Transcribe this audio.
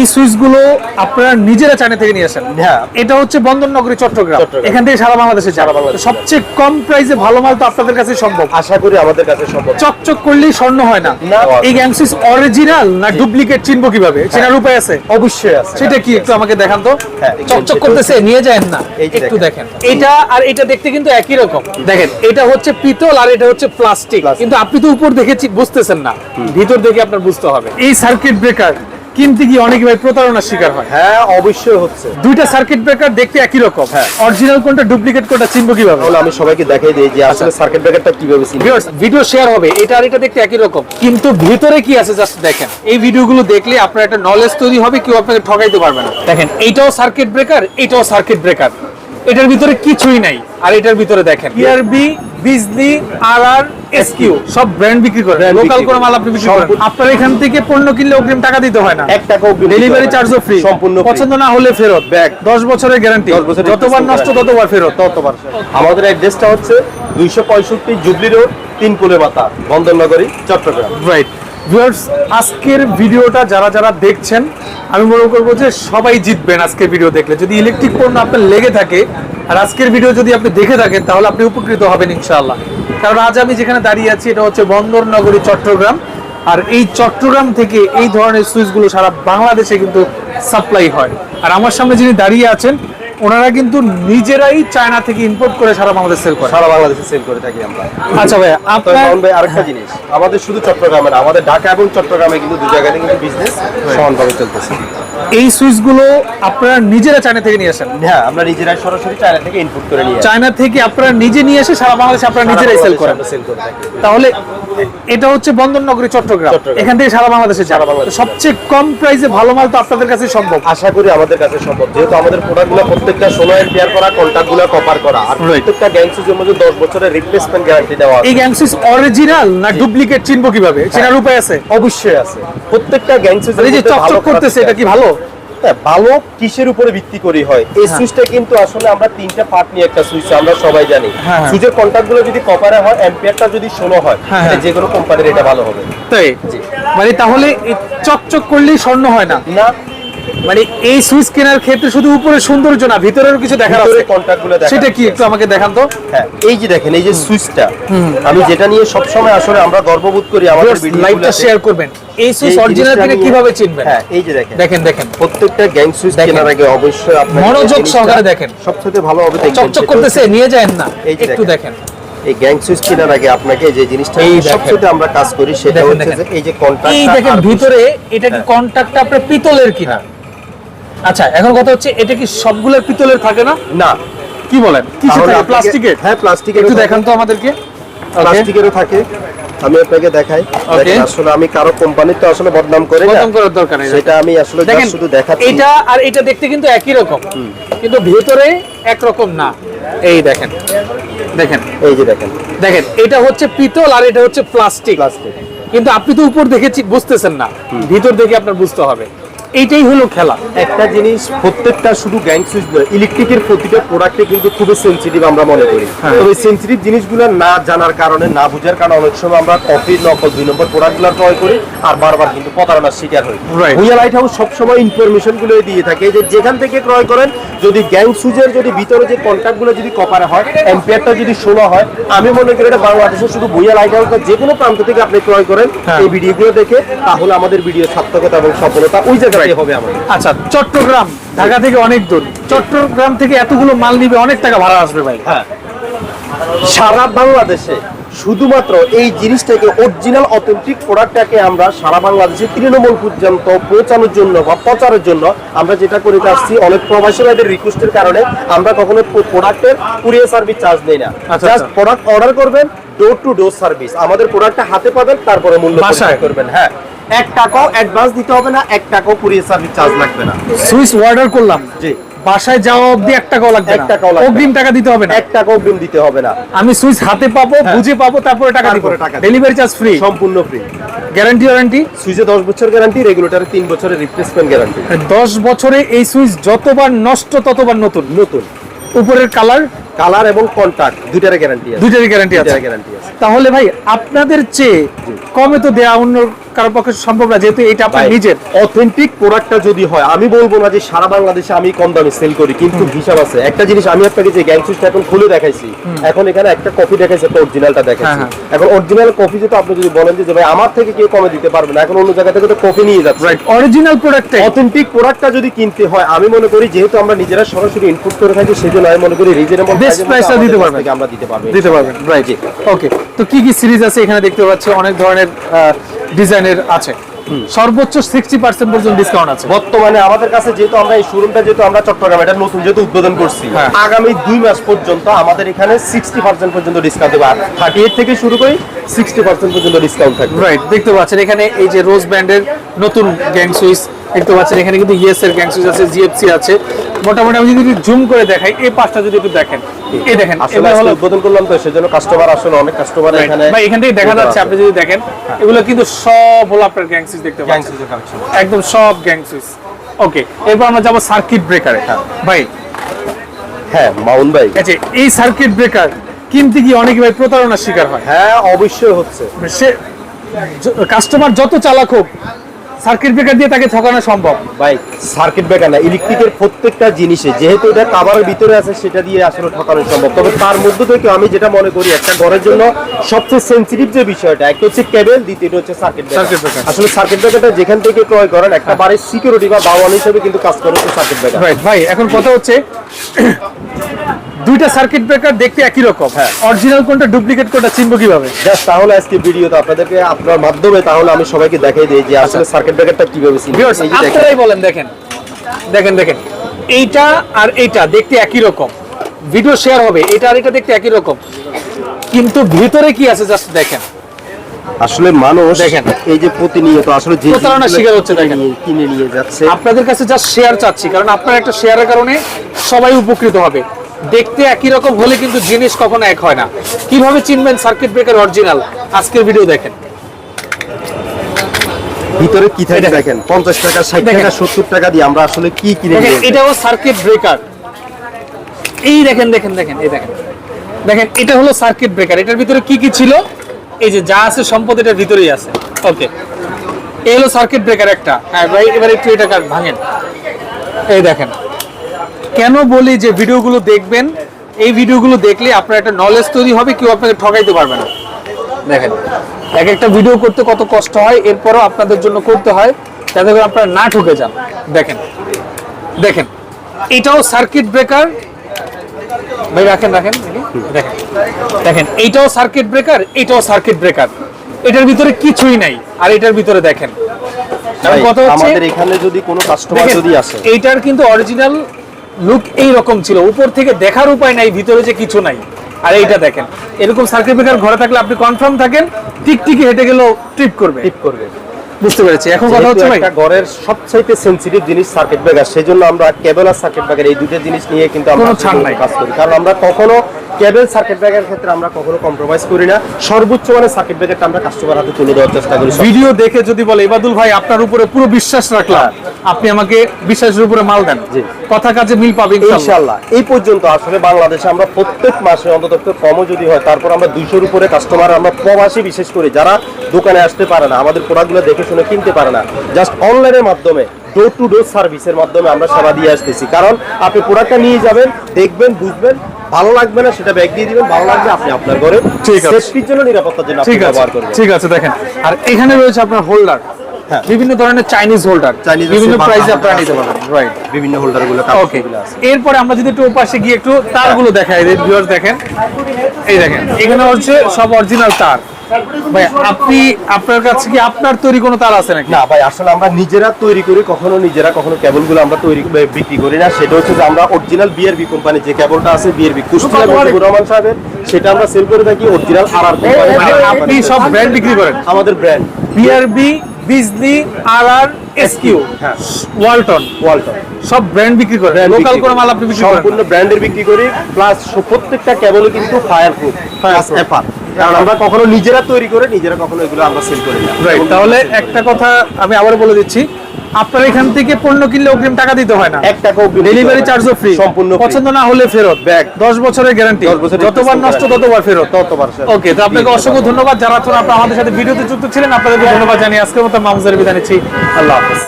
এই সুইচগুলো আপনারা নিজেরা চায়না থেকে নিয়ে আসেন। হ্যাঁ। এটা হচ্ছে বন্দরনগরী চট্টগ্রাম। চট্টগ্রাম। এখান থেকে সারা বাংলাদেশে সারা বাংলাদেশে। সবচেয়ে কম প্রাইসে ভালো মাল তো আপনাদের কাছে সম্ভব। আশা করি আমাদের কাছে সম্ভব। চকচক করলেই স্বর্ণ হয় না। এই গ্যাং সুইচ অরিজিনাল না ডুপ্লিকেট চিনবো কীভাবে? চেনার উপায় আছে? অবশ্যই আছে। সেটা কি একটু আমাকে দেখান তো? হ্যাঁ, চকচক করতেছে নিয়ে যায় না। একটু দেখেন। দেখেন। এটা আর এটা দেখতে কিন্তু একই রকম। দেখেন এটা হচ্ছে পিতল আর এটা হচ্ছে প্লাস্টিক কিন্তু আপনি তো উপর দেখে বুঝতেছেন না। ভিতর দেখে আপনার বুঝতে হবে। এই সার্কিট ব্রেকার কিনতে গিয়ে অনেক ভাই প্রতারণার শিকার হয়। হ্যাঁ অবশ্যই হচ্ছে। দুইটা সার্কিট ব্রেকার দেখতে একই রকম। হ্যাঁ। অরিজিনাল কোনটা ডুপ্লিকেট কোনটা চিনবো কীভাবে? তাহলে আমি সবাইকে দেখাই দিই যে আসলে সার্কিট ব্রেকারটা কীভাবে চিনবো। ভিডিও শেয়ার হবে। এটা আর এটা দেখতে একই রকম। কিন্তু ভিতরে কি আছে জাস্ট দেখেন। এই ভিডিওগুলো দেখলে আপনার একটা নলেজ তৈরি হবে কেউ আপনাকে ঠকাইতে পারবে না। দেখেন এইটাও সার্কিট ব্রেকার এটাও সার্কিট ব্রেকার এটার ভিতরে কিছুই নাই। আর এটার ভিতরে দেখেন। ইআরবি বিজলি আর আর এসকিউ সব ব্র্যান্ড বিক্রি করে। লোকাল কোনো করে। মাল আপনি বিক্রি করেন আপনার এখান থেকে পণ্য কিনলে অগ্রিম টাকা দিতে হয় না। এক টাকা অগ্রিম ডেলিভারি চার্জও ফ্রি সম্পূর্ণ পছন্দ না হলে ফেরত। ব্যাগ দশ বছরের গ্যারান্টি 10 বছরের যতবার নষ্ট ততবার ফেরত। ততবার আমাদের অ্যাড্রেসটা হচ্ছে দুইশো পঁয়ষট্টি জুবলি রোড তিন কুলে মাথা বন্দরনগরী চট্টগ্রাম। রাইট ভিউয়ার্স আজকের ভিডিওটা যারা যারা দেখছেন আমি মনে করব যে সবাই জিতবেন আজকের ভিডিও দেখলে। যদি ইলেকট্রিক পণ্য আপনার লেগে থাকে, আর আজকের ভিডিও যদি আপনি দেখে থাকেন, তাহলে আপনি উপকৃত হবেন ইনশাআল্লাহ। কারণ আজ আমি যেখানে দাঁড়িয়ে আছি, এটা হচ্ছে বন্দরনগরী চট্টগ্রাম। আর এই চট্টগ্রাম থেকে এই ধরনের সুইচগুলো সারা বাংলাদেশে কিন্তু সাপ্লাই হয়। আর আমার সামনে যিনি দাঁড়িয়ে আছেন ওনারা কিন্তু নিজেরাই চায়না থেকে ইম্পোর্ট করে সারা বাংলাদেশ সেল করে সারা বাংলাদেশে সেল করে থাকি আমরা। আচ্ছা ভাই আপনার ভাই আরেকটা জিনিস। আমাদের শুধু চট্টগ্রামে না আমাদের ঢাকা এবং চট্টগ্রামে কিন্তু দু জায়গায় কিন্তু বিজনেস সমানভাবে চলতেছে। এই সুইচগুলো আপনারা নিজেরা চায়না থেকে নিয়ে আসেন। হ্যাঁ আমরা নিজেরাই সরাসরি চায়না থেকে ইনপুট করে নিয়ে চায়না থেকে আপনারা নিজে নিয়ে এসে সারা বাংলাদেশে আপনারা নিজেরাই সেল করেন। তাহলে এটা হচ্ছে বন্দরনগরী চট্টগ্রাম। এখান থেকে সারা বাংলাদেশে সারা বাংলাদেশে। সবচেয়ে কম প্রাইসে ভালো মাল তো আপনাদের কাছে সম্ভব। আশা করি আমাদের কাছে সম্ভব। যেহেতু আমাদের প্রোডাক্টগুলো প্রত্যেকটা ষোলো এম্পিয়ার করা কন্ট্যাক্টগুলো কভার করা। আর প্রত্যেকটা গ্যাং সুজের মধ্যে দশ বছরের রিপ্লেসমেন্ট গ্যারান্টি দেওয়া আছে। এই গ্যাং সুইচ অরিজিনাল না ডুপ্লিকেট চিনবো কীভাবে? চেনার উপায় আছে? অবশ্যই আছে। প্রত্যেকটা গ্যাং সুজের এই যে চকচক করতেছে এটা কি ভালো? হ্যাঁ, ভালো কিসের উপরে ভিত্তি করে হয় এই হ্যাঁ। সুইচটা কিন্তু আসলে আমরা তিনটা পার্ট নিয়ে একটা সুইচ আমরা সবাই জানি হ্যাঁ, হ্যাঁ। সুইচের কন্ট্যাক্টগুলো যদি কপারে হয় এম্পিয়ারটা যদি ষোলো হয় হ্যাঁ, হ্যাঁ। যে কোনো কোম্পানির এটা ভালো হবে তাই মানে তাহলে চকচক করলেই স্বর্ণ হয় না না মানে এই সুইচ কেনার ক্ষেত্রে শুধু উপরে সৌন্দর্য না ভিতরের কিছু দেখার আছে। কন্ট্যাক্টগুলো দেখা সেটা কি একটু আমাকে দেখান তো? হ্যাঁ এই যে দেখেন এই যে সুইচটা আমি যেটা নিয়ে সবসময় আসলে আমরা গর্ববোধ করি আমাদের লাইভটা শেয়ার করবেন। এই সুইচ অরিজিনাল থেকে কীভাবে চিনবেন? হ্যাঁ এই যে দেখেন। দেখেন দেখেন। প্রত্যেকটা গ্যাং সুইচ কেনার আগে অবশ্যই আপনার মনোযোগ সহকারে দেখেন। সবচেয়ে ভালো হবে দেখবেন চকচক করতেছে নিয়ে যায় না। একটু দেখেন। দেখেন। এই গ্যাং সুইচ কেনার আগে আপনাকে যে জিনিসটা এই সবচেয়ে আমরা কাজ করি সেটা দেখেন, হচ্ছে এই যে কন্ট্যাক্ট এই দেখেন ভিতরে এটা কি কন্টাক্টটা আপনার পিতলের কিনা? আচ্ছা এখন কথা হচ্ছে এটা কি সবগুলোর পিতলের থাকে না? না। কি বলেন? কি তাহলে আপনাকে- প্লাস্টিকের? হ্যাঁ প্লাস্টিকের একটু দেখান তো আমাদেরকে। প্লাস্টিকেরও থাকে। আমি আপনাকে দেখাই। দেখেন আসলে আমি কারও কোম্পানির তো আসলে বদনাম করে না। বদনাম করার দরকার নেই। সেটা আমি আসলে দেখেন শুধু দেখাচ্ছি। এটা আর এটা দেখতে কিন্তু একই রকম। কিন্তু ভেতরে একরকম না। এই দেখেন। দেখেন। এই যে দেখেন। দেখেন এটা হচ্ছে পিতল আর এটা হচ্ছে প্লাস্টিক। প্লাস্টিক। কিন্তু আপনি তো উপর দেখে চি- বুঝতেছেন না। ভিতর দেখে আপনার বুঝতে হবে। এইটাই হলো খেলা একটা জিনিস প্রত্যেকটা শুধু গ্যাং সুইচ নয় ইলেকট্রিকের প্রতিটা প্রোডাক্টে কিন্তু খুবই সেন্সিটিভ আমরা মনে করি হ্যাঁ। তবে সেন্সিটিভ জিনিসগুলো না জানার কারণে না বোঝার কারণে অনেক সময় আমরা কপি নকল দুই নম্বর প্রোডাক্টগুলো ক্রয় করি আর বারবার কিন্তু প্রতারণার শিকার হই. ভুইয়া লাইট হাউস সবসময় ইনফরমেশনগুলো দিয়ে থাকে যে যেখান থেকে ক্রয় করেন যদি গ্যাং সুইচের যদি ভিতরে যে কন্ট্যাক্টগুলো যদি কপারে হয় এম্পিয়ারটা যদি ষোলো হয় আমি মনে করি এটা বাংলাদেশের শুধু ভুইয়া লাইট হাউস যে কোনো প্রান্ত থেকে আপনি ক্রয় করেন হ্যাঁ। এই ভিডিওগুলো দেখে তাহলে আমাদের ভিডিও সার্থকতা এবং সফলতা ওই জায়গায় হবে আমাদের। আচ্ছা চট্টগ্রাম ঢাকা থেকে অনেক দূর। চট্টগ্রাম থেকে এতগুলো মাল নিবে অনেক টাকা ভাড়া আসবে ভাই। হ্যাঁ। সারা বাংলাদেশে শুধুমাত্র এই জিনিসটাকে অরিজিনাল অথেন্টিক প্রোডাক্টটাকে আমরা সারা বাংলাদেশে তৃণমূল পর্যন্ত পৌঁছানোর জন্য বা প্রচারের জন্য আমরা যেটা করে আসছি অনেক প্রবাসী ভাইদের রিকোয়েস্টের কারণে আমরা কখনো প্রোডাক্টের কুরিয়ার সার্ভিস চার্জ নেই না। জাস্ট। প্রোডাক্ট অর্ডার করবেন ডোর টু ডোর সার্ভিস আমাদের প্রোডাক্টটা হাতে পাবেন তারপরে মূল্য? করবেন। হ্যাঁ। এক টাকাও অ্যাডভান্স দিতে হবে না এক টাকাও কুরিয়ার সার্ভিস চার্জ লাগবে না। সুইচ অর্ডার করলাম। জি। বাসায় যাওয়া অবধি এক টাকাও লাগবে এক টাকাও লাগবে অগ্রিম টাকা দিতে হবে না। এক অগ্রিম দিতে হবে না। আমি সুইচ হাতে পাবো বুঝে পাবো তারপরে টাকা দিব। টাকা ডেলিভারি চার্জ ফ্রি সম্পূর্ণ ফ্রি গ্যারান্টি ওয়ারেন্টি সুইচে দশ বছর গ্যারান্টি রেগুলেটরে তিন বছরের রিপ্লেসমেন্ট গ্যারান্টি দশ বছরে এই সুইচ যতবার নষ্ট ততবার নতুন। নতুন। উপরের কালার কালার এবং কন্টাক্ট দুইটার গ্যারান্টি আছে। দুইটারই গ্যারান্টি আছে। গ্যারান্টি আছে। তাহলে ভাই আপনাদের চেয়ে কমে তো দেওয়া অন্য কারোর পক্ষে সম্ভব না যেহেতু এটা আপনার নিজের। অথেন্টিক প্রোডাক্টটা যদি হয় আমি বলব না যে সারা বাংলাদেশে আমি কম দামে সেল করি কিন্তু হিসাব আছে। একটা জিনিস আমি আপনাকে যে গ্যাং সুইচটা এখন খুলে দেখাইছি এখন এখানে একটা কপি দেখাইছে একটা অরিজিনালটা দেখাইছি। হ্যাঁ, এখন অরিজিনাল কপি যেটা আপনি যদি বলেন যে ভাই আমার থেকে কেউ কমে দিতে পারবে না এখন অন্য জায়গা থেকে তো কপি নিয়ে যাচ্ছে। রাইট অরিজিনাল প্রোডাক্টটাই অথেন্টিক প্রোডাক্টটা যদি কিনতে হয় আমি মনে করি যেহেতু আমরা নিজেরা সরাসরি ইনপুট করে থাকি সেজন্য আমি মনে করি রিজনেবল Best price টা দিতে পারবেন। আমরা দিতে পারব দিতে পারবেন রাইট ওকে তো কি কি সিরিজ আছে এখানে দেখতে পাচ্ছি? অনেক ধরনের ডিজাইনের আছে। সর্বোচ্চ সিক্সটি পার্সেন্ট পর্যন্ত ডিসকাউন্ট আছে। বর্তমানে আমাদের কাছে যেহেতু আমরা এই শোরুমটা যেহেতু আমরা চট্টগ্রামে এটা নতুন যেহেতু উদ্বোধন করছি হ্যাঁ। আগামী দুই মাস পর্যন্ত আমাদের এখানে সিক্সটি পার্সেন্ট পর্যন্ত ডিসকাউন্ট দেবো। আর থার্টি এইট থেকে শুরু করি সিক্সটি পার্সেন্ট পর্যন্ত ডিসকাউন্ট থাকবে। রাইট দেখতে পাচ্ছেন এখানে এই যে রোজ ব্র্যান্ডের নতুন গ্যাং সুইচ দেখতে পাচ্ছেন এখানে কিন্তু ইয়েস এর গ্যাং সুইচ আছে জিএফসি আছে। মোটামুটি আমি যদি জুম করে দেখাই এই পাঁচটা যদি একটু দেখেন। এই দেখেন আসলে হলো উদ্বোধন করলাম তো সেজন্য কাস্টমার আসলে অনেক কাস্টমার এখানে ভাই এখান থেকে দেখা যাচ্ছে আপনি যদি দেখেন এগুলো কিন্তু সব হলো আপনার গ্যাং সুইচ দেখতে পাচ্ছেন। একদম সব গ্যাং সুইচ ওকে এরপর আমরা যাব সার্কিট ব্রেকারে ভাই। হ্যাঁ মাউন ভাই। আচ্ছা এই সার্কিট ব্রেকার কিনতে গিয়ে অনেকে ভাই প্রতারণার শিকার হয়? হ্যাঁ অবশ্যই হচ্ছে। সে কাস্টমার যত চালাক হোক সার্কিট ব্রেকার দিয়ে তাকে ঠকানো সম্ভব। ভাই সার্কিট ব্রেকার না ইলেকট্রিকের প্রত্যেকটা জিনিসে যেহেতু এটা কাভারের ভিতরে আছে সেটা দিয়ে আসলে ঠকানো সম্ভব। তবে তার মধ্যে থেকে আমি যেটা মনে করি একটা ঘরের জন্য সবচেয়ে সেন্সিটিভ যে বিষয়টা একটা হচ্ছে কেবল দ্বিতীয়টা হচ্ছে সার্কিট ব্রেকার আসলে সার্কিট ব্রেকারটা যেখান থেকে ক্রয় করেন একটা বাড়ির সিকিউরিটি বা বাওয়ান হিসেবে কিন্তু কাজ করে সার্কিট ব্রেকার রাইট ভাই এখন কথা হচ্ছে দুইটা সার্কিট ব্রেকার দেখতে একই রকম। হ্যাঁ। অরিজিনাল কোনটা ডুপ্লিকেট কোনটা চিনবো কীভাবে? জাস্ট তাহলে আজকে ভিডিওতে আপনাদেরকে আপনার মাধ্যমে তাহলে আমি সবাইকে দেখাই দিই যে আসলে সার্কিট ব্রেকারটা কীভাবে দেখেন। আপনারাই বলেন দেখেন। দেখেন দেখেন। এইটা আর এইটা দেখতে একই রকম। ভিডিও শেয়ার হবে এটা আর এটা দেখতে একই রকম। কিন্তু ভিতরে কি আছে জাস্ট দেখেন। আসলে মানুষ দেখেন। এই যে প্রতিনিয়ত আসলে যে প্রতারণার শিকার হচ্ছে দেখেন। কিনে নিয়ে যাচ্ছে। আপনাদের কাছে জাস্ট শেয়ার চাচ্ছি কারণ আপনার একটা শেয়ারের কারণে সবাই উপকৃত হবে। দেখতে একই রকম হলে কিন্তু জিনিস কখনো এক হয় না। কীভাবে চিনবেন সার্কিট ব্রেকার অরিজিনাল আজকের ভিডিও দেখেন। ভিতরে কি থাকে দেখেন। দেখেন? পঞ্চাশ টাকা ষাট দেখেন। টাকা সত্তর টাকা দিয়ে আমরা আসলে কি কিনে এটাও সার্কিট ব্রেকার এই দেখেন দেখেন দেখেন এই দেখেন। দেখেন এটা হলো সার্কিট ব্রেকার এটার ভিতরে কি কি ছিল? এই যে যা আছে সম্পদ এটার ভিতরেই আছে। ওকে এই হলো সার্কিট ব্রেকার একটা। হ্যাঁ ভাই এবার একটু এটা কাট ভাঙেন। এই দেখেন। কেন বলি যে ভিডিওগুলো দেখবেন? এই ভিডিওগুলো দেখলে আপনার একটা নলেজ তৈরি হবে কেউ আপনাকে ঠকাইতে পারবে না। দেখেন এক একটা ভিডিও করতে কত কষ্ট হয় এরপরও আপনাদের জন্য করতে হয় যাতে করে আপনারা না ঠকে যান। দেখেন দেখেন এটাও সার্কিট ব্রেকার ভাই রাখেন রাখেন দেখেন দেখেন এইটাও সার্কিট ব্রেকার এটাও সার্কিট ব্রেকার এটার ভিতরে কিছুই নাই আর এটার ভিতরে দেখেন। আমাদের এখানে যদি কোনো কাস্টমার যদি আসে। এইটার কিন্তু অরিজিনাল লুক এই রকম ছিল। উপর থেকে দেখার উপায় নাই ভিতরে যে কিছু নাই। আর এইটা দেখেন এরকম সার্কিট ব্রেকার ঘরে থাকলে আপনি কনফার্ম থাকেন টিকটিকি হেঁটে গেলেও ট্রিপ করবে। ট্রিপ করবে। বুঝতে পেরেছি। এখন কথা হচ্ছে ভাই ঘরের সবচাইতে সেনসিটিভ জিনিস সার্কিট ব্রেকার সেজন্য আমরা কেবল আর সার্কিট ব্রেকার এই দুটো জিনিস নিয়ে কিন্তু আমরা। কাজ করি। কারণ আমরা কখনো কেবল সার্কিট ব্রেকারের ক্ষেত্রে আমরা কখনো কম্প্রোমাইজ করি না। সর্বোচ্চ মানে সার্কিট ব্রেকারটা আমরা কাস্টমার হাতে তুলে দেওয়ার চেষ্টা করি। ভিডিও দেখে যদি বলে ইবাদুল ভাই আপনার উপরে পুরো বিশ্বাস রাখলাম। আপনি আমাকে বিশ্বাসের উপরে মাল দেন। কথা কাজে মিল পাবে ইনশাআল্লাহ। এই পর্যন্ত আসলে বাংলাদেশে আমরা প্রত্যেক মাসে অন্তত কমও যদি হয় তারপর আমরা দুইশোর উপরে কাস্টমার আমরা প্রবাসী বিশেষ করে যারা দোকানে আসতে পারে না আমাদের প্রোডাক্টগুলো দেখে শুনে কিনতে পারে না জাস্ট অনলাইনের মাধ্যমে ডোর টু ডোর সার্ভিসের মাধ্যমে আমরা সেবা দিয়ে আসতেছি। কারণ আপনি প্রোডাক্টটা নিয়ে যাবেন দেখবেন বুঝবেন ভালো লাগবে না সেটা ব্যাগ দিয়ে দিবেন ভালো লাগবে আপনি আপনার ঘরে। ঠিক আছে। সেফটির জন্য নিরাপত্তার জন্য ঠিক আছে ঠিক আছে দেখেন। আর এখানে রয়েছে আপনার হোল্ডার হ্যাঁ। বিভিন্ন ধরনের চাইনিজ হোল্ডার বিভিন্ন প্রাইসে আপনারা নিতে পারবেন রাইট বিভিন্ন হোল্ডারগুলো ওকে এরপরে আমরা যদি একটু ওপাশে গিয়ে একটু তারগুলো দেখাই ভিউয়ার্স দেখেন। এই দেখেন এখানে হচ্ছে সব অরিজিনাল তার। ভাই আপনি আপনার কাছে কি আপনার তৈরি কোনো তার আছে নাকি? না ভাই আসলে আমরা নিজেরা তৈরি করি কখনো নিজেরা কখনো কেবলগুলো আমরা তৈরি বিক্রি করি না। সেটা হচ্ছে যে আমরা অরিজিনাল বিআরবি কোম্পানি যে কেবলটা আছে বিআরবি কুষ্টিয়া মুজিবুর রহমান সাহেবের সেটা আমরা সেল করে থাকি অরিজিনাল আর আর মানে আপনি সব ব্র্যান্ড বিক্রি করেন? আমাদের ব্র্যান্ড বিআরবি বিজলি আর আর এসকিউ হ্যাঁ। ওয়ালটন ওয়ালটন সব ব্র্যান্ড বিক্রি লোকাল কোনো মাল আপনি বিক্রি করেন সম্পূর্ণ ব্র্যান্ডের বিক্রি করি প্লাস প্রত্যেকটা কেবলও কিন্তু ফায়ার এফআর কারণ আমরা কখনো নিজেরা তৈরি করে নিজেরা কখনো এগুলো আমরা সেল করি না। তাহলে একটা কথা আমি আবার বলে দিচ্ছি। আপনার এখান থেকে পণ্য কিনলে অগ্রিম টাকা দিতে হয় না। এক বিল ডেলিভারি। চার্জও ফ্রি সম্পূর্ণ পছন্দ না হলে ফেরত। Back। দশ বছরের গ্যারান্টি 10 যতবার নষ্ট ততবার ফেরত। ততবার ওকে তো আপনাকে অসংখ্য ধন্যবাদ। যারা আপনার আমাদের সাথে ভিডিওতে যুক্ত ছিলেন আপনাদেরকে ধন্যবাদ জানিয়ে আজকের মতো মামুজার বিদায় নিচ্ছি। আল্লাহ হাফেজ।